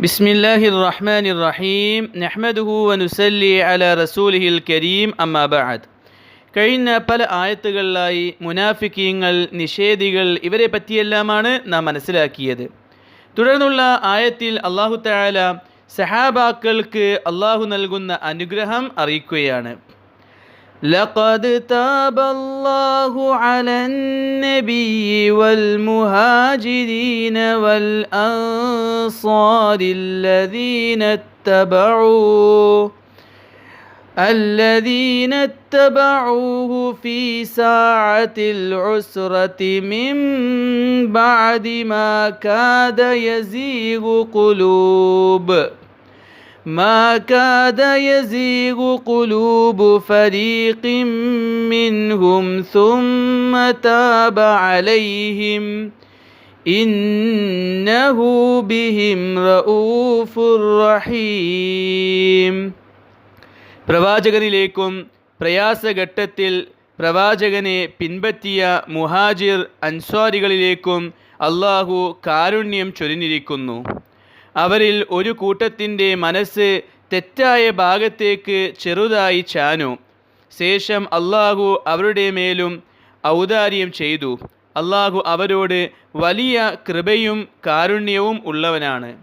بسم الله الرحمن الرحيم نحمده ونسلي على رسوله الكريم أما بعد കഴിഞ്ഞ പല ആയത്തുകളിലായി മുനാഫിക്കീങ്ങൾ നിഷേധികൾ ഇവരെ പറ്റിയെല്ലാമാണ് നാം മനസ്സിലാക്കിയത് തുടർന്നുള്ള ആയത്തിൽ അള്ളാഹു തആല സഹാബാക്കൾക്ക് അള്ളാഹു നൽകുന്ന അനുഗ്രഹം അറിയിക്കുകയാണ് لقد تاب الله على النبي والمهاجرين والأنصار الذين اتبعوه الذين اتبعوه في ساعة العسرة من بعد ما كاد يزيغ قلوب. ما كاد يزيغ قلوب فريق منهم ثم تاب عليهم إنه بهم رؤوف رحيم പ്രവാചകനിലേക്കും പ്രയാസഘട്ടത്തിൽ പ്രവാചകനെ പിൻപറ്റിയ മുഹാജിർ അൻസ്വാരികളിലേക്കും അള്ളാഹു കാരുണ്യം ചൊരിഞ്ഞിരിക്കുന്നു അവരിൽ ഒരു കൂട്ടത്തിന്റെ മനസ്സ് തെറ്റായ ഭാഗത്തേക്ക് ചെറുതായി ചാനു ശേഷം അള്ളാഹു അവരുടെ മേലും ഔദാര്യം ചെയ്തു. അള്ളാഹു അവരോട് വലിയ കൃപയും കാരുണ്യവും ഉള്ളവനാണ്.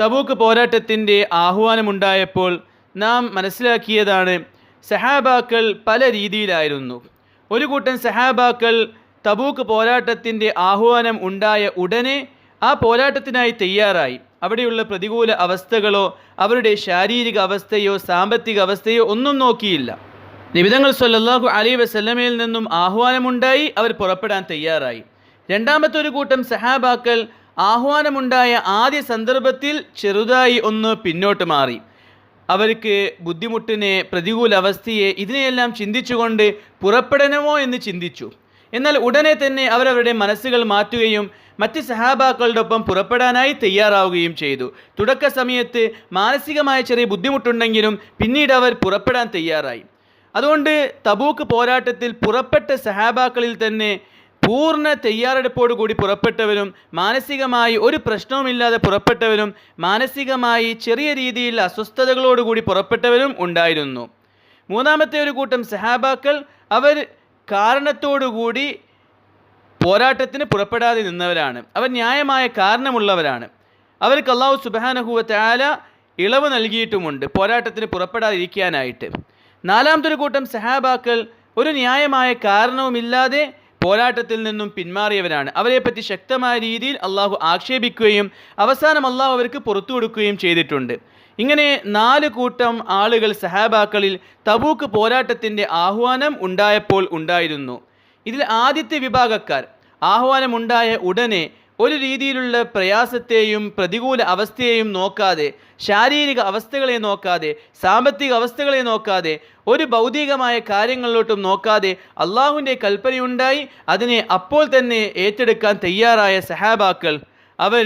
തബൂക്ക് പോരാട്ടത്തിന്റെ ആഹ്വാനമുണ്ടായപ്പോൾ നാം മനസ്സിലാക്കിയതാണ് സഹാബാക്കൾ പല രീതിയിലായിരുന്നു. ഒരു കൂട്ടം സഹാബാക്കൾ തബൂക്ക് പോരാട്ടത്തിന്റെ ആഹ്വാനം ഉണ്ടായ ഉടനെ ആ പോരാട്ടത്തിനായി തയ്യാറായി. അവിടെയുള്ള പ്രതികൂല അവസ്ഥകളോ അവരുടെ ശാരീരിക അവസ്ഥയോ സാമ്പത്തിക അവസ്ഥയോ ഒന്നും നോക്കിയില്ല. നിബിതങ്ങൾ സല്ലാഹു അലി വസല്ലമയിൽ നിന്നും ആഹ്വാനമുണ്ടായി അവർ പുറപ്പെടാൻ തയ്യാറായി. രണ്ടാമത്തെ ഒരു കൂട്ടം സഹാബാക്കൾ ആഹ്വാനമുണ്ടായ ആദ്യ സന്ദർഭത്തിൽ ചെറുതായി ഒന്ന് പിന്നോട്ട് മാറി. അവർക്ക് ബുദ്ധിമുട്ടിനെ പ്രതികൂല അവസ്ഥയെ ഇതിനെയെല്ലാം ചിന്തിച്ചുകൊണ്ട് പുറപ്പെടണമോ എന്ന് ചിന്തിച്ചു. എന്നാൽ ഉടനെ തന്നെ അവരവരുടെ മനസ്സുകൾ മാറ്റുകയും മറ്റ് സഹാബാക്കളോടൊപ്പം പുറപ്പെടാനായി തയ്യാറാവുകയും ചെയ്തു. തുടക്ക സമയത്ത് മാനസികമായ ചെറിയ ബുദ്ധിമുട്ടുണ്ടെങ്കിലും പിന്നീട് അവർ പുറപ്പെടാൻ തയ്യാറായി. അതുകൊണ്ട് തബൂക്ക് പോരാട്ടത്തിൽ പുറപ്പെട്ട സഹാബാക്കളിൽ തന്നെ പൂർണ തയ്യാറെടുപ്പോടുകൂടി പുറപ്പെട്ടവരും മാനസികമായി ഒരു പ്രശ്നവുമില്ലാതെ പുറപ്പെട്ടവരും മാനസികമായി ചെറിയ രീതിയിൽ അസ്വസ്ഥതകളോടുകൂടി പുറപ്പെട്ടവരും ഉണ്ടായിരുന്നു. മൂന്നാമത്തെ ഒരു കൂട്ടം സഹാബാക്കൾ അവർ കാരണത്തോടുകൂടി പോരാട്ടത്തിന് പുറപ്പെടാതെ നിന്നവരാണ്. അവർ ന്യായമായ കാരണമുള്ളവരാണ്. അവർക്ക് അള്ളാഹു സുബാനഹുവ താല ഇളവ് നൽകിയിട്ടുമുണ്ട് പോരാട്ടത്തിന് പുറപ്പെടാതിരിക്കാനായിട്ട്. നാലാമതൊരു കൂട്ടം സഹാബാക്കൾ ഒരു ന്യായമായ കാരണവുമില്ലാതെ പോരാട്ടത്തിൽ നിന്നും പിന്മാറിയവരാണ്. അവരെപ്പറ്റി ശക്തമായ രീതിയിൽ അള്ളാഹു ആക്ഷേപിക്കുകയും അവസാനം അള്ളാഹു അവർക്ക് പുറത്തു കൊടുക്കുകയും ചെയ്തിട്ടുണ്ട്. ഇങ്ങനെ നാല് കൂട്ടം ആളുകൾ സഹാബാക്കളിൽ തബൂക്ക് പോരാട്ടത്തിന്റെ ആഹ്വാനം ഉണ്ടായപ്പോൾ ഉണ്ടായിരുന്നു. ഇതിൽ ആദ്യത്തെ വിഭാഗക്കാർ ആഹ്വാനമുണ്ടായ ഉടനെ ഒരു രീതിയിലുള്ള പ്രയാസത്തെയും പ്രതികൂല അവസ്ഥയെയും നോക്കാതെ ശാരീരിക അവസ്ഥകളെ നോക്കാതെ സാമ്പത്തിക അവസ്ഥകളെ നോക്കാതെ ഒരു ഭൗതികമായ കാര്യങ്ങളിലോട്ടും നോക്കാതെ അള്ളാഹുവിന്റെ കൽപ്പനയുണ്ടായി. അതിനെ അപ്പോൾ തന്നെ ഏറ്റെടുക്കാൻ തയ്യാറായ സഹാബാക്കൾ അവർ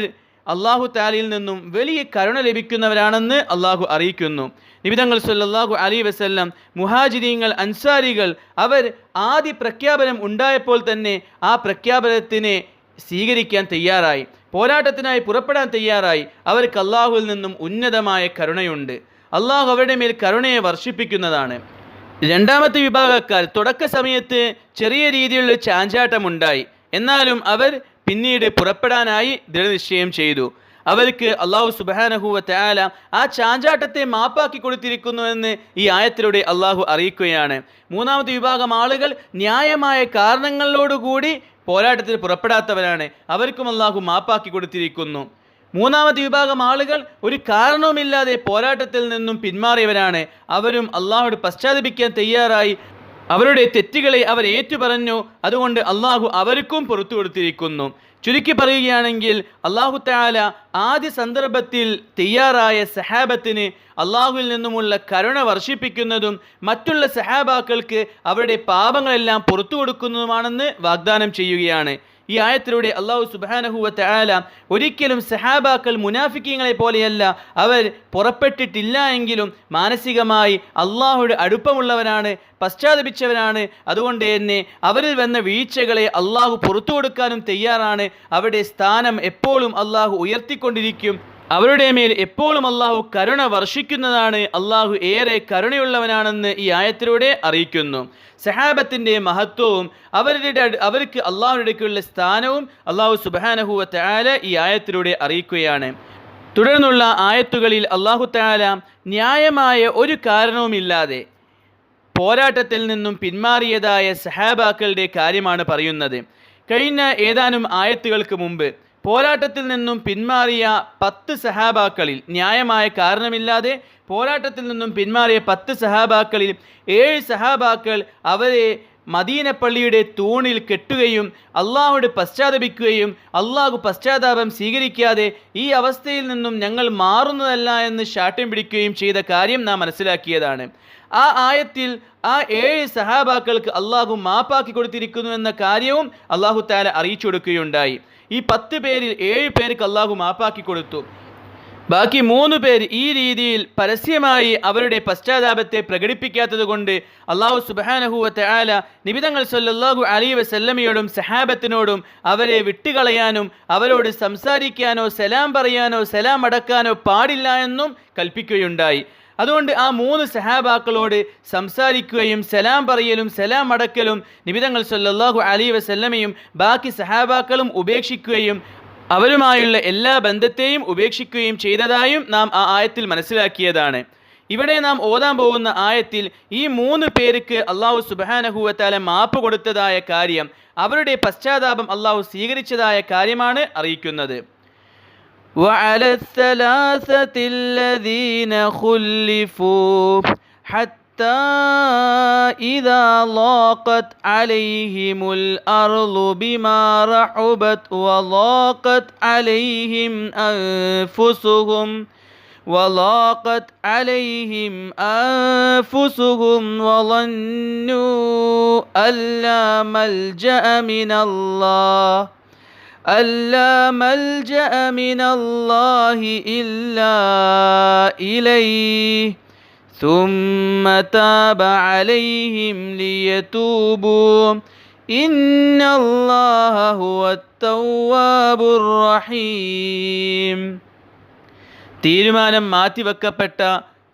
അള്ളാഹു താലിയിൽ നിന്നും വലിയ കരുണ ലഭിക്കുന്നവരാണെന്ന് അള്ളാഹു അറിയിക്കുന്നു. നിബിതങ്ങൾ സല്ലാഹു അലി വസ്ല്ലാം മുഹാജിരീങ്ങൾ അൻസാരികൾ അവർ ആദ്യ പ്രഖ്യാപനം ഉണ്ടായപ്പോൾ തന്നെ ആ പ്രഖ്യാപനത്തിനെ സ്വീകരിക്കാൻ തയ്യാറായി. പോരാട്ടത്തിനായി പുറപ്പെടാൻ തയ്യാറായി. അവർക്ക് അള്ളാഹുവിൽ നിന്നും ഉന്നതമായ കരുണയുണ്ട്. അള്ളാഹു അവരുടെ മേൽ കരുണയെ വർഷിപ്പിക്കുന്നതാണ്. രണ്ടാമത്തെ വിഭാഗക്കാർ തുടക്ക സമയത്ത് ചെറിയ രീതിയിലുള്ള ചാഞ്ചാട്ടമുണ്ടായി. എന്നാലും അവർ പിന്നീട് പുറപ്പെടാനായി ദൃഢനിശ്ചയം ചെയ്തു. അവർക്ക് അള്ളാഹു സുബാനഹുവ തയാല ആ ചാഞ്ചാട്ടത്തെ മാപ്പാക്കി കൊടുത്തിരിക്കുന്നുവെന്ന് ഈ ആയത്തിലൂടെ അള്ളാഹു അറിയിക്കുകയാണ്. മൂന്നാമത്തെ വിഭാഗം ആളുകൾ ന്യായമായ കാരണങ്ങളോടുകൂടി പോരാട്ടത്തിൽ പുറപ്പെടാത്തവരാണ്. അവർക്കും അള്ളാഹു മാപ്പാക്കി കൊടുത്തിരിക്കുന്നു. മൂന്നാമത്തെ വിഭാഗം ആളുകൾ ഒരു കാരണവുമില്ലാതെ പോരാട്ടത്തിൽ നിന്നും പിന്മാറിയവരാണ്. അവരും അള്ളാഹോട് പശ്ചാത്തപിക്കാൻ തയ്യാറായി. അവരുടെ തെറ്റുകളെ അവർ ഏറ്റുപറഞ്ഞു. അതുകൊണ്ട് അള്ളാഹു അവർക്കും പുറത്തു കൊടുത്തിരിക്കുന്നു. ചുരുക്കി പറയുകയാണെങ്കിൽ അള്ളാഹു താല ആദ്യ സന്ദർഭത്തിൽ തയ്യാറായ സഹാബത്തിന് അള്ളാഹുവിൽ നിന്നുമുള്ള കരുണ വർഷിപ്പിക്കുന്നതും മറ്റുള്ള സഹാബാക്കൾക്ക് അവരുടെ പാപങ്ങളെല്ലാം പുറത്തു കൊടുക്കുന്നതുമാണെന്ന് വാഗ്ദാനം ചെയ്യുകയാണ്. ഈ ആയത്തിലൂടെ അള്ളാഹു സുബാനഹുവ തആല ഒരിക്കലും സഹാബാക്കൾ മുനാഫിക്കങ്ങളെ പോലെയല്ല അവർ പുറപ്പെട്ടിട്ടില്ല എങ്കിലും മാനസികമായി അള്ളാഹുയുടെ അടുപ്പമുള്ളവരാണ് പശ്ചാത്തപിച്ചവരാണ്. അതുകൊണ്ട് തന്നെ അവരിൽ വന്ന വീഴ്ചകളെ അള്ളാഹു പുറത്തു കൊടുക്കാനും തയ്യാറാണ്. അവരുടെ സ്ഥാനം എപ്പോഴും അള്ളാഹു ഉയർത്തിക്കൊണ്ടിരിക്കും. അവരുടെ മേൽ എപ്പോഴും അള്ളാഹു കരുണ വർഷിക്കുന്നതാണ്. അള്ളാഹു ഏറെ കരുണയുള്ളവനാണെന്ന് ഈ ആയത്തിലൂടെ അറിയിക്കുന്നു. സഹാബത്തിന്റെ മഹത്വവും അവരുടെ അവർക്ക് അള്ളാഹുയുടെ അടുക്കുള്ള സ്ഥാനവും അള്ളാഹു സുബാനഹുവ തആല ഈ ആയത്തിലൂടെ അറിയിക്കുകയാണ്. തുടർന്നുള്ള ആയത്തുകളിൽ അള്ളാഹു താല ന്യായമായ ഒരു കാരണവുമില്ലാതെ പോരാട്ടത്തിൽ നിന്നും പിന്മാറിയതായ സഹാബാക്കളുടെ കാര്യമാണ് പറയുന്നത്. കഴിഞ്ഞ ഏതാനും ആയത്തുകൾക്ക് മുമ്പ് പോരാട്ടത്തിൽ നിന്നും പിന്മാറിയ പത്ത് സഹാബാക്കളിൽ ന്യായമായ കാരണമില്ലാതെ പോരാട്ടത്തിൽ നിന്നും പിന്മാറിയ പത്ത് സഹാബാക്കളിൽ ഏഴ് സഹാബാക്കൾ അവരെ മദീനപ്പള്ളിയുടെ തൂണിൽ കെട്ടുകയും അള്ളാഹുട് പശ്ചാത്തപിക്കുകയും അള്ളാഹു പശ്ചാത്താപം സ്വീകരിക്കാതെ ഈ അവസ്ഥയിൽ നിന്നും ഞങ്ങൾ മാറുന്നതല്ല എന്ന് ശാഠ്യം പിടിക്കുകയും ചെയ്ത കാര്യം നാം മനസ്സിലാക്കിയതാണ്. ആ ആയത്തിൽ ആ ഏഴ് സഹാബാക്കൾക്ക് അള്ളാഹു മാപ്പാക്കി കൊടുത്തിരിക്കുന്നു എന്ന കാര്യവും അള്ളാഹു താല അറിയിച്ചു കൊടുക്കുകയുണ്ടായി. ഈ പത്ത് പേരിൽ ഏഴ് പേർക്ക് അള്ളാഹു മാപ്പാക്കി കൊടുത്തു. ബാക്കി മൂന്ന് പേർ ഈ രീതിയിൽ പരസ്യമായി അവരുടെ പശ്ചാത്താപത്തെ പ്രകടിപ്പിക്കാത്തത് കൊണ്ട് അള്ളാഹു സുബാനഹുവത്തെ ആല നിബിതങ്ങൾ സല്ലാഹു അലി വസല്ലമയോടും സഹാബത്തിനോടും അവരെ വിട്ടുകളയാനും അവരോട് സംസാരിക്കാനോ സലാം പറയാനോ സലാം അടക്കാനോ പാടില്ല എന്നും കൽപ്പിക്കുകയുണ്ടായി. അതുകൊണ്ട് ആ മൂന്ന് സഹാബാക്കളോട് സംസാരിക്കുകയും സലാം പറയലും സലാം അടക്കലും നിബിതങ്ങൾ സല്ലാഹു അലി വസല്ലമയും ബാക്കി സഹാബാക്കളും ഉപേക്ഷിക്കുകയും അവരുമായുള്ള എല്ലാ ബന്ധത്തെയും ഉപേക്ഷിക്കുകയും ചെയ്തതായും നാം ആ ആയത്തിൽ മനസ്സിലാക്കിയതാണ്. ഇവിടെ നാം ഓതാൻ പോകുന്ന ആയത്തിൽ ഈ മൂന്ന് പേർക്ക് അള്ളാഹു സുബാനഹുവത്താല മാപ്പ് കൊടുത്തതായ കാര്യം അവരുടെ പശ്ചാത്താപം അള്ളാഹു സ്വീകരിച്ചതായ കാര്യമാണ് അറിയിക്കുന്നത്. وعلى الثلاثة الذين خلفوا حتى إذا ضاقت عليهم الأرض بما رحبت وضاقت عليهم أنفسهم وضاقت عليهم أنفسهم وظنوا أن لا ملجأ من الله ألا ملجأ من الله إلا إليه ثم تاب عليهم ليتوبوا إن الله هو التواب الرحيم തീരുമാനം മാറ്റിവെക്കപ്പെട്ട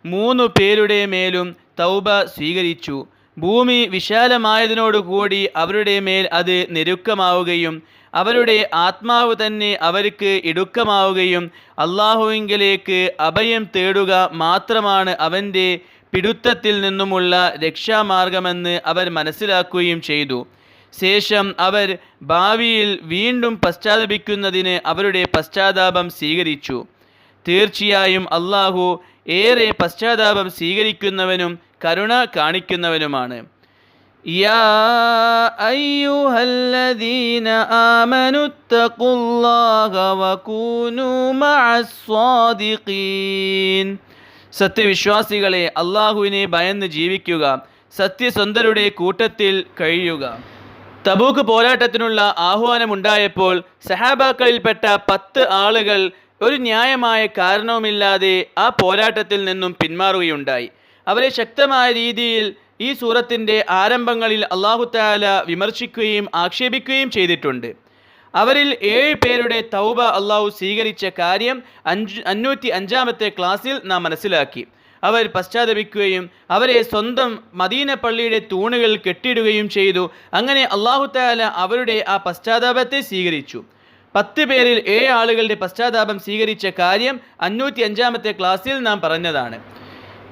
മൂന്നു പേരുടെ മേലും തൗബ സ്വീകരിച്ചു ഭൂമി വിശാലമായതിനോടുകൂടി അവരുടെ മേൽ അത് ഞെരുക്കമാവുകയും അവരുടെ ആത്മാവ് തന്നെ അവർക്ക് ഇടുക്കമാവുകയും അള്ളാഹുവിങ്കിലേക്ക് അഭയം തേടുക മാത്രമാണ് അവന്റെ പിടുത്തത്തിൽ നിന്നുമുള്ള രക്ഷാമാർഗമെന്ന് അവർ മനസ്സിലാക്കുകയും ചെയ്തു. ശേഷം അവർ ഭാവിയിൽ വീണ്ടും പശ്ചാത്തപിക്കുന്നതിന് അവരുടെ പശ്ചാത്താപം സ്വീകരിച്ചു. തീർച്ചയായും അള്ളാഹു ഏറെ പശ്ചാത്താപം സ്വീകരിക്കുന്നവനും കരുണ കാണിക്കുന്നവനുമാണ്. يا أيها الذين آمنوا اتقوا الله وكونوا مع الصادقين സത്യവിശ്വാസികളെ അള്ളാഹുവിനെ ഭയന്ന് ജീവിക്കുക സത്യസന്ധരുടെ കൂട്ടത്തിൽ കഴിയുക തബൂക്ക് പോരാട്ടത്തിനുള്ള ആഹ്വാനമുണ്ടായപ്പോൾ സഹാബാക്കളിൽപ്പെട്ട പത്ത് ആളുകൾ ഒരു ന്യായമായ കാരണവുമില്ലാതെ ആ പോരാട്ടത്തിൽ നിന്നും പിന്മാറുകയുണ്ടായി അവരെ ശക്തമായ രീതിയിൽ ഈ സൂറത്തിന്റെ ആരംഭങ്ങളിൽ അള്ളാഹു താല വിമർശിക്കുകയും ആക്ഷേപിക്കുകയും ചെയ്തിട്ടുണ്ട്. അവരിൽ ഏഴ് പേരുടെ തൗബ അള്ളാഹു സ്വീകരിച്ച കാര്യം അഞ്ച് അഞ്ഞൂറ്റി അഞ്ചാമത്തെ ക്ലാസ്സിൽ നാം മനസ്സിലാക്കി. അവർ പശ്ചാത്തപിക്കുകയും അവരെ സ്വന്തം മദീന പള്ളിയുടെ തൂണുകൾ കെട്ടിയിടുകയും ചെയ്തു. അങ്ങനെ അള്ളാഹു താല അവരുടെ ആ പശ്ചാത്താപത്തെ സ്വീകരിച്ചു. പത്ത് പേരിൽ ഏഴ് ആളുകളുടെ പശ്ചാത്താപം സ്വീകരിച്ച കാര്യം അഞ്ഞൂറ്റി അഞ്ചാമത്തെ ക്ലാസ്സിൽ നാം പറഞ്ഞതാണ്.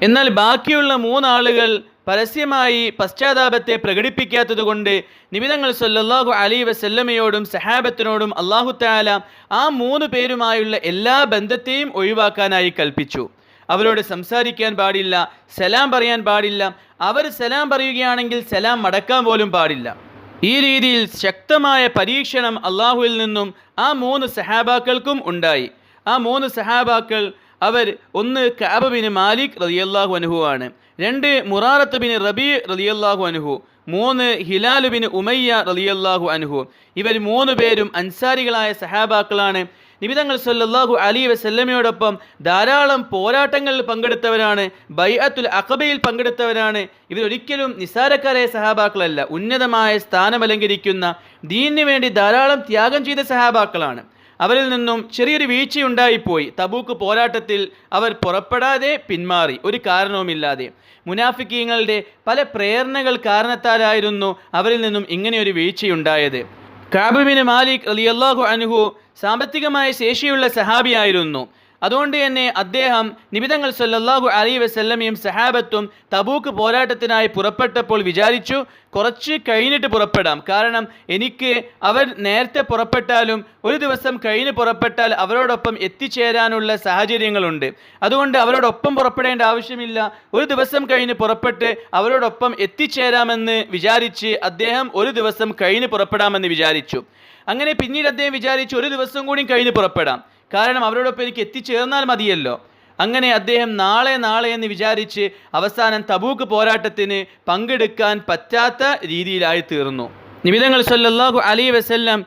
എന്നാൽ ബാക്കിയുള്ള മൂന്നാളുകൾ പരസ്യമായി പശ്ചാത്താപത്തെ പ്രകടിപ്പിക്കാത്തതുകൊണ്ട് നിബിതങ്ങൾ സല്ലല്ലാഹു അലി വസല്ലമയോടും സഹാബത്തിനോടും അള്ളാഹു താല ആ മൂന്ന് പേരുമായുള്ള എല്ലാ ബന്ധത്തെയും ഒഴിവാക്കാനായി കൽപ്പിച്ചു. അവരോട് സംസാരിക്കാൻ പാടില്ല സലാം പറയാൻ പാടില്ല. അവർ സലാം പറയുകയാണെങ്കിൽ സലാം മടക്കാൻ പോലും പാടില്ല. ഈ രീതിയിൽ ശക്തമായ പരീക്ഷണം അള്ളാഹുവിൽ നിന്നും ആ മൂന്ന് സഹാബാക്കൾക്കും ഉണ്ടായി. ആ മൂന്ന് സഹാബാക്കൾ അവർ ഒന്ന് കാബബിന് മാലിക് റളിയല്ലാഹു അനുഹു ആണ്. രണ്ട് മുറാറത്ത് ബിൻ റബി റളിയല്ലാഹു അനുഹു മൂന്ന് ഹിലാലു ബിൻ ഉമയ്യ റളിയല്ലാഹു അനുഹു ഇവർ മൂന്ന് പേരും അൻസാരികളായ സഹാബാക്കളാണ്. നിബിതങ്ങൾ സല്ലല്ലാഹു അലി വസല്ലമയോടൊപ്പം ധാരാളം പോരാട്ടങ്ങളിൽ പങ്കെടുത്തവരാണ്. ബൈഅത്തുൽ അഖബയിൽ പങ്കെടുത്തവരാണ്. ഇവരൊരിക്കലും നിസാരക്കാരായ സഹാബാക്കളല്ല. ഉന്നതമായ സ്ഥാനമലങ്കരിക്കുന്ന ദീനിനു വേണ്ടി ധാരാളം ത്യാഗം ചെയ്ത സഹാബാക്കളാണ്. അവരിൽ നിന്നും ചെറിയൊരു വീഴ്ചയുണ്ടായിപ്പോയി. തബൂക്ക് പോരാട്ടത്തിൽ അവർ പുറപ്പെടാതെ പിന്മാറി. ഒരു കാരണവുമില്ലാതെ. മുനാഫിക്കീങ്ങളുടെ പല പ്രേരണകൾ കാരണത്താലായിരുന്നു അവരിൽ നിന്നും ഇങ്ങനെയൊരു വീഴ്ചയുണ്ടായത്. കാബുബിന് മാലിക് അലിയല്ലാഹു അനുഹു സാമ്പത്തികമായ ശേഷിയുള്ള സഹാബിയായിരുന്നു. അതുകൊണ്ട് തന്നെ അദ്ദേഹം നിബിതങ്ങൾ സല്ലാഹു അലൈ വസല്ലമയും സഹാബത്തും തബൂക്ക് പോരാട്ടത്തിനായി പുറപ്പെട്ടപ്പോൾ വിചാരിച്ചു കുറച്ച് കഴിഞ്ഞിട്ട് പുറപ്പെടാം. കാരണം എനിക്ക് അവർ നേരത്തെ പുറപ്പെട്ടാലും ഒരു ദിവസം കഴിഞ്ഞ് പുറപ്പെട്ടാൽ അവരോടൊപ്പം എത്തിച്ചേരാനുള്ള സാഹചര്യങ്ങളുണ്ട്. അതുകൊണ്ട് അവരോടൊപ്പം പുറപ്പെടേണ്ട ആവശ്യമില്ല. ഒരു ദിവസം കഴിഞ്ഞ് പുറപ്പെട്ട് അവരോടൊപ്പം എത്തിച്ചേരാമെന്ന് വിചാരിച്ച് അദ്ദേഹം ഒരു ദിവസം കഴിഞ്ഞ് പുറപ്പെടാമെന്ന് വിചാരിച്ചു. അങ്ങനെ പിന്നീട് അദ്ദേഹം വിചാരിച്ചു ഒരു ദിവസം കൂടി കഴിഞ്ഞ് പുറപ്പെടാം. കാരണം അവരോടൊപ്പം എനിക്ക് എത്തിച്ചേർന്നാൽ മതിയല്ലോ. അങ്ങനെ അദ്ദേഹം നാളെ നാളെ എന്ന് വിചാരിച്ച് അവസാനം തബൂക്ക് പോരാട്ടത്തിന് പങ്കെടുക്കാൻ പറ്റാത്ത രീതിയിലായി തീർന്നു. നിമിതങ്ങൾ സല്ലല്ലാഹു അലി വസല്ലം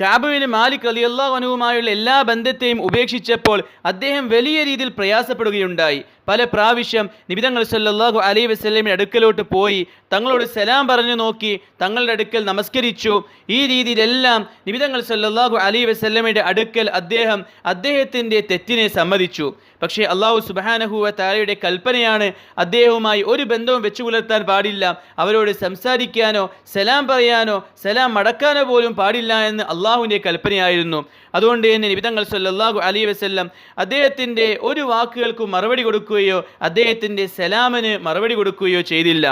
കാബുവിന് മാലിക് അലി അള്ളാഹുനുവുമായുള്ള എല്ലാ ബന്ധത്തെയും ഉപേക്ഷിച്ചപ്പോൾ അദ്ദേഹം വലിയ രീതിയിൽ പ്രയാസപ്പെടുകയുണ്ടായി. പല പ്രാവശ്യം നിബിതങ്ങൾ സല്ലാഹു അലൈ വസ്ലമിന്റെ അടുക്കലോട്ട് പോയി തങ്ങളോട് സലാം പറഞ്ഞു നോക്കി തങ്ങളുടെ അടുക്കൽ നമസ്കരിച്ചു. ഈ രീതിയിലെല്ലാം നിബിതങ്ങൾ സല്ലാഹു അലൈ വസല്ലമയുടെ അടുക്കൽ അദ്ദേഹം അദ്ദേഹത്തിന്റെ തെറ്റിനെ സമ്മതിച്ചു. പക്ഷേ അള്ളാഹു സുബാനഹുവ താരയുടെ കൽപ്പനയാണ് അദ്ദേഹവുമായി ഒരു ബന്ധവും വെച്ചു പുലർത്താൻ പാടില്ല. അവരോട് സംസാരിക്കാനോ സലാം പറയാനോ സലാം മടക്കാനോ പോലും പാടില്ല എന്ന് അള്ളാഹുവിന്റെ കൽപ്പനയായിരുന്നു. അതുകൊണ്ട് തന്നെ നിബിതങ്ങൾ സല്ലാഹു അലൈ വസല്ലം അദ്ദേഹത്തിന്റെ ഒരു വാക്കുകൾക്കും മറുപടി കൊടുക്കുകയോ അദ്ദേഹത്തിന്റെ സലാമിന് മറുപടി കൊടുക്കുകയോ ചെയ്തില്ല.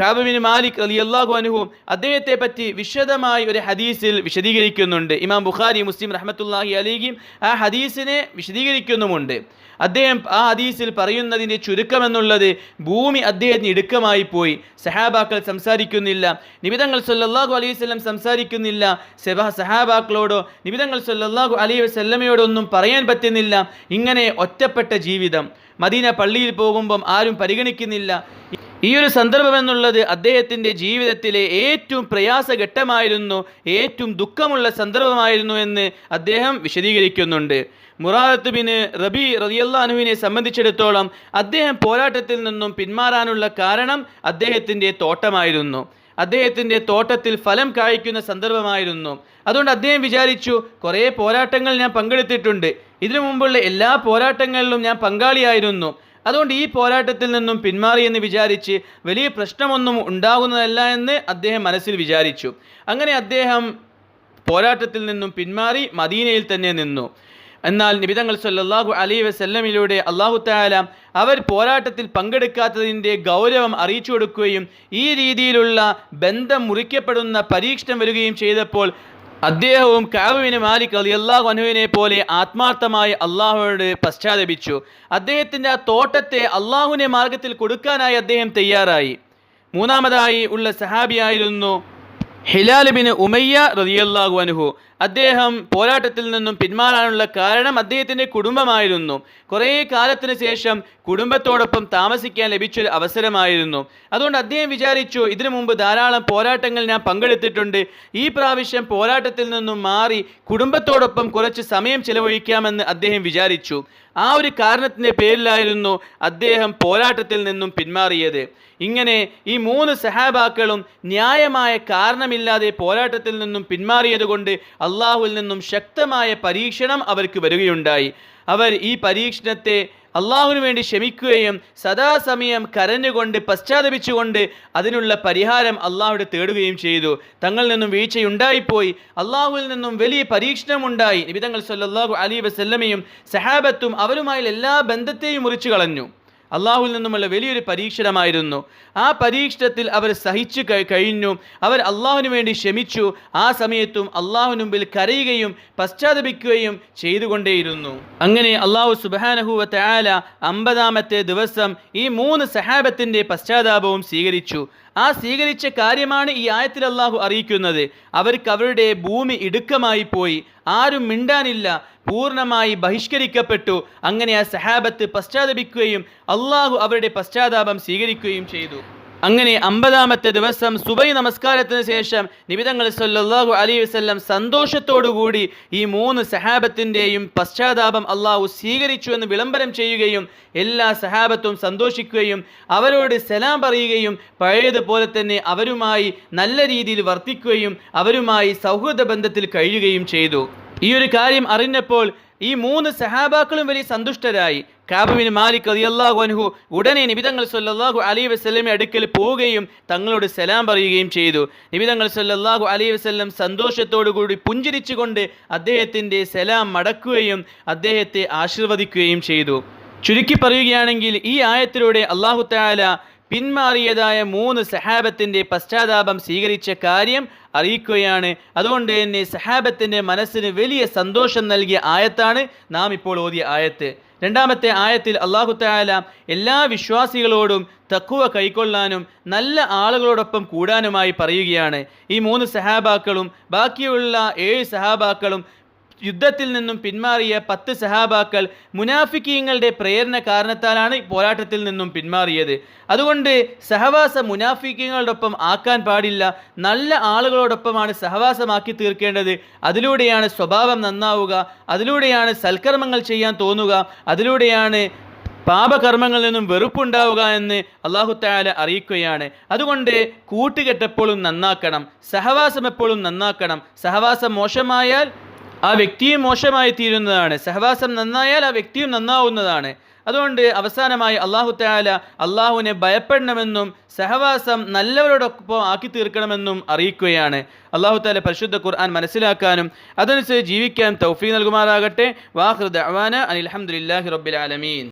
കാബുബിൻ മാലിക് അലി അള്ളാഹു അനുഹു അദ്ദേഹത്തെ പറ്റി വിശദമായി ഒരു ഹദീസിൽ വിശദീകരിക്കുന്നുണ്ട്. ഇമാം ബുഖാരി മുസ്ലിം റഹമത്തുല്ലാഹി അലിഹിം ആ ഹദീസിനെ വിശദീകരിക്കുന്നുമുണ്ട്. അദ്ദേഹം ആ ഹദീസിൽ പറയുന്നതിന്റെ ചുരുക്കം എന്നുള്ളത് ഭൂമി അദ്ദേഹത്തിന് ഇടുക്കമായി പോയി. സഹാബാക്കൾ സംസാരിക്കുന്നില്ല. നിബിതങ്ങൾ സല്ലാഹു അലൈഹി വസല്ലം സംസാരിക്കുന്നില്ല. സെബ സഹാബാക്കളോടോ നിബിതങ്ങൾ സല്ലാഹു അലൈഹി വസല്ലമയോടൊന്നും പറയാൻ പറ്റുന്നില്ല. ഇങ്ങനെ ഒറ്റപ്പെട്ട ജീവിതം. മദീന പള്ളിയിൽ പോകുമ്പം ആരും പരിഗണിക്കുന്നില്ല. ഈ ഒരു സന്ദർഭം എന്നുള്ളത് അദ്ദേഹത്തിന്റെ ജീവിതത്തിലെ ഏറ്റവും പ്രയാസഘട്ടമായിരുന്നു ഏറ്റവും ദുഃഖമുള്ള സന്ദർഭമായിരുന്നു എന്ന് അദ്ദേഹം വിശദീകരിക്കുന്നുണ്ട്. മുറാദത്ത് ബിന് റബി റതിയല്ലാനുവിനെ സംബന്ധിച്ചിടത്തോളം അദ്ദേഹം പോരാട്ടത്തിൽ നിന്നും പിന്മാറാനുള്ള കാരണം അദ്ദേഹത്തിന്റെ തോട്ടമായിരുന്നു. അദ്ദേഹത്തിന്റെ തോട്ടത്തിൽ ഫലം കായ്ക്കുന്ന സന്ദർഭമായിരുന്നു. അതുകൊണ്ട് അദ്ദേഹം വിചാരിച്ചു കുറേ പോരാട്ടങ്ങൾ ഞാൻ പങ്കെടുത്തിട്ടുണ്ട്. ഇതിനു മുമ്പുള്ള എല്ലാ പോരാട്ടങ്ങളിലും ഞാൻ പങ്കാളിയായിരുന്നു. അതുകൊണ്ട് ഈ പോരാട്ടത്തിൽ നിന്നും പിന്മാറി എന്ന് വിചാരിച്ച് വലിയ പ്രശ്നമൊന്നും ഉണ്ടാകുന്നതല്ല എന്ന് അദ്ദേഹം മനസ്സിൽ വിചാരിച്ചു. അങ്ങനെ അദ്ദേഹം പോരാട്ടത്തിൽ നിന്നും പിന്മാറി മദീനയിൽ തന്നെ നിന്നു. എന്നാൽ നിബിതങ്ങൾ സല്ലാഹു അലി വസല്ലമിലൂടെ അള്ളാഹു താല അവർ പോരാട്ടത്തിൽ പങ്കെടുക്കാത്തതിന്റെ ഗൗരവം അറിയിച്ചു കൊടുക്കുകയും ഈ രീതിയിലുള്ള ബന്ധം മുറിക്കപ്പെടുന്ന പരീക്ഷണം വരികയും ചെയ്തപ്പോൾ അദ്ദേഹവും കാബുവിന് മാലിക് അലി അള്ളാഹു അനുവിനെ പോലെ ആത്മാർത്ഥമായി അള്ളാഹുവോട് പശ്ചാത്തപിച്ചു. അദ്ദേഹത്തിന്റെ ആ തോട്ടത്തെ അള്ളാഹുവിനെ മാർഗത്തിൽ കൊടുക്കാനായി അദ്ദേഹം തയ്യാറായി. മൂന്നാമതായി ഉള്ള സഹാബിയായിരുന്നു ഹിലാലിബിന് ഉമയ്യ റതിയല്ലാഹു അനുഹു അദ്ദേഹം പോരാട്ടത്തിൽ നിന്നും പിന്മാറാനുള്ള കാരണം അദ്ദേഹത്തിന്റെ കുടുംബമായിരുന്നു. കുറേ കാലത്തിന് ശേഷം കുടുംബത്തോടൊപ്പം താമസിക്കാൻ ലഭിച്ചൊരു അവസരമായിരുന്നു. അതുകൊണ്ട് അദ്ദേഹം വിചാരിച്ചു ഇതിനു മുമ്പ് ധാരാളം പോരാട്ടങ്ങൾ ഞാൻ പങ്കെടുത്തിട്ടുണ്ട്. ഈ പ്രാവശ്യം പോരാട്ടത്തിൽ നിന്നും മാറി കുടുംബത്തോടൊപ്പം കുറച്ച് സമയം ചെലവഴിക്കാമെന്ന് അദ്ദേഹം വിചാരിച്ചു. ആ ഒരു കാരണത്തിന്റെ പേരിലായിരുന്നു അദ്ദേഹം പോരാട്ടത്തിൽ നിന്നും പിന്മാറിയത്. ഇങ്ങനെ ഈ മൂന്ന് സഹാബാക്കളും ന്യായമായ കാരണമില്ലാതെ പോരാട്ടത്തിൽ നിന്നും പിന്മാറിയത് കൊണ്ട് അള്ളാഹുവിൽ നിന്നും ശക്തമായ പരീക്ഷണം അവർക്ക് വരികയുണ്ടായി. അവർ ഈ പരീക്ഷണത്തെ അള്ളാഹുവിന് വേണ്ടി ക്ഷമിക്കുകയും സദാസമയം കരഞ്ഞുകൊണ്ട് പശ്ചാത്തപിച്ചുകൊണ്ട് അതിനുള്ള പരിഹാരം അള്ളാഹുടെ തേടുകയും ചെയ്തു. തങ്ങളിൽ നിന്നും വീഴ്ചയുണ്ടായിപ്പോയി. അള്ളാഹുവിൽ നിന്നും വലിയ പരീക്ഷണമുണ്ടായി. നിബിതങ്ങൾ സല്ലാഹു അലി വസല്ലമയും സഹാബത്തും അവരുമായുള്ള എല്ലാ ബന്ധത്തെയും മുറിച്ചു കളഞ്ഞു. അള്ളാഹുവിൽ നിന്നുമുള്ള വലിയൊരു പരീക്ഷണമായിരുന്നു. ആ പരീക്ഷണത്തിൽ അവർ സഹിച്ചു കഴിഞ്ഞു. അവർ അള്ളാഹുവിന് വേണ്ടി ക്ഷമിച്ചു. ആ സമയത്തും അള്ളാഹുവിന് മുമ്പിൽ കരയുകയും പശ്ചാത്തപിക്കുകയും ചെയ്തുകൊണ്ടേയിരുന്നു. അങ്ങനെ അള്ളാഹു സുബാനഹുവ തയാല അമ്പതാമത്തെ ദിവസം ഈ മൂന്ന് സഹാബത്തിന്റെ പശ്ചാത്താപവും സ്വീകരിച്ചു. ആ സ്വീകരിച്ച കാര്യമാണ് ഈ ആയത്തിൽ അള്ളാഹു അറിയിക്കുന്നത്. അവർക്ക് അവരുടെ ഭൂമി ഇടുക്കമായി പോയി. ആരും മിണ്ടാനില്ല. പൂർണമായി ബഹിഷ്കരിക്കപ്പെട്ടു. അങ്ങനെ ആ സഹാബത്ത് പശ്ചാത്തപിക്കുകയും അള്ളാഹു അവരുടെ പശ്ചാത്താപം സ്വീകരിക്കുകയും ചെയ്തു. അങ്ങനെ അമ്പതാമത്തെ ദിവസം സുബൈ നമസ്കാരത്തിന് ശേഷം നിബിതങ്ങൾ സല്ലാഹു അലൈഹി വസല്ലം സന്തോഷത്തോടുകൂടി ഈ മൂന്ന് സഹാബത്തിന്റെയും പശ്ചാത്താപം അള്ളാഹു സ്വീകരിച്ചു എന്ന് വിളംബരം ചെയ്യുകയും എല്ലാ സഹാബത്തും സന്തോഷിക്കുകയും അവരോട് സലാം പറയുകയും പഴയതുപോലെ തന്നെ അവരുമായി നല്ല രീതിയിൽ വർത്തിക്കുകയും അവരുമായി സൗഹൃദ ബന്ധത്തിൽ കഴിയുകയും ചെയ്തു. ഈ ഒരു കാര്യം അറിഞ്ഞപ്പോൾ ഈ മൂന്ന് സഹാബാക്കളും വലിയ സന്തുഷ്ടരായി. കാബുബിൻ മാലിക് റളിയല്ലാഹു അൻഹു ഉടനെ നിബിതങ്ങൾ സല്ലാഹു അലി വസ്ലമെ അടുക്കൽ പോവുകയും തങ്ങളോട് സലാം പറയുകയും ചെയ്തു. നിബിതങ്ങൾ സല്ലാഹു അലി വസല്ലം സന്തോഷത്തോടു കൂടി പുഞ്ചിരിച്ചുകൊണ്ട് അദ്ദേഹത്തിന്റെ സലാം മടക്കുകയും അദ്ദേഹത്തെ ആശീർവദിക്കുകയും ചെയ്തു. ചുരുക്കി പറയുകയാണെങ്കിൽ ഈ ആയത്തിലൂടെ അള്ളാഹു താല പിന്മാറിയതായ മൂന്ന് സഹാബത്തിന്റെ പശ്ചാത്താപം സ്വീകരിച്ച കാര്യം അറിയിക്കുകയാണ്. അതുകൊണ്ട് തന്നെ സഹാബത്തിന്റെ മനസ്സിന് വലിയ സന്തോഷം നൽകിയ ആയത്താണ് നാം ഇപ്പോൾ ഓതിയ ആയത്ത്. രണ്ടാമത്തെ ആയത്തിൽ അള്ളാഹു താല എല്ലാ വിശ്വാസികളോടും തക്കുവ കൈക്കൊള്ളാനും നല്ല ആളുകളോടൊപ്പം കൂടാനുമായി പറയുകയാണ്. ഈ മൂന്ന് സഹാബാക്കളും ബാക്കിയുള്ള ഏഴ് സഹാബാക്കളും യുദ്ധത്തിൽ നിന്നും പിന്മാറിയ പത്ത് സഹാബാക്കൾ മുനാഫിക്കീങ്ങളുടെ പ്രേരണ കാരണത്താലാണ് പോരാട്ടത്തിൽ നിന്നും പിന്മാറിയത്. അതുകൊണ്ട് സഹവാസ മുനാഫിക്കീങ്ങളോടൊപ്പം ആക്കാൻ പാടില്ല. നല്ല ആളുകളോടൊപ്പമാണ് സഹവാസമാക്കി തീർക്കേണ്ടത്. അതിലൂടെയാണ് സ്വഭാവം നന്നാവുക. അതിലൂടെയാണ് സൽക്കർമ്മങ്ങൾ ചെയ്യാൻ തോന്നുക. അതിലൂടെയാണ് പാപകർമ്മങ്ങളിൽ നിന്നും വെറുപ്പുണ്ടാവുക എന്ന് അള്ളാഹു താല അറിയിക്കുകയാണ്. അതുകൊണ്ട് കൂട്ടുകെട്ടെപ്പോഴും നന്നാക്കണം. സഹവാസം എപ്പോഴും നന്നാക്കണം. സഹവാസം മോശമായാൽ ആ വ്യക്തിയും മോശമായി തീരുന്നതാണ് സഹവാസം നന്നായാൽ ആ വ്യക്തിയും നന്നാവുന്നതാണ്. അതുകൊണ്ട് അവസാനമായി അള്ളാഹു താല അള്ളാഹുവിനെ ഭയപ്പെടണമെന്നും സഹവാസം നല്ലവരോടൊപ്പം ആക്കി തീർക്കണമെന്നും അറിയിക്കുകയാണ്. അള്ളാഹു താല പരിശുദ്ധ ഖുർആൻ മനസ്സിലാക്കാനും അതനുസരിച്ച് ജീവിക്കാൻ തൗഫീ നൽകുമാറാകട്ടെ. വാഹൃദ് അവാന അനിൽ അഹമ്മദില്ലാഹി റബ്ബിൽ ആലമീൻ.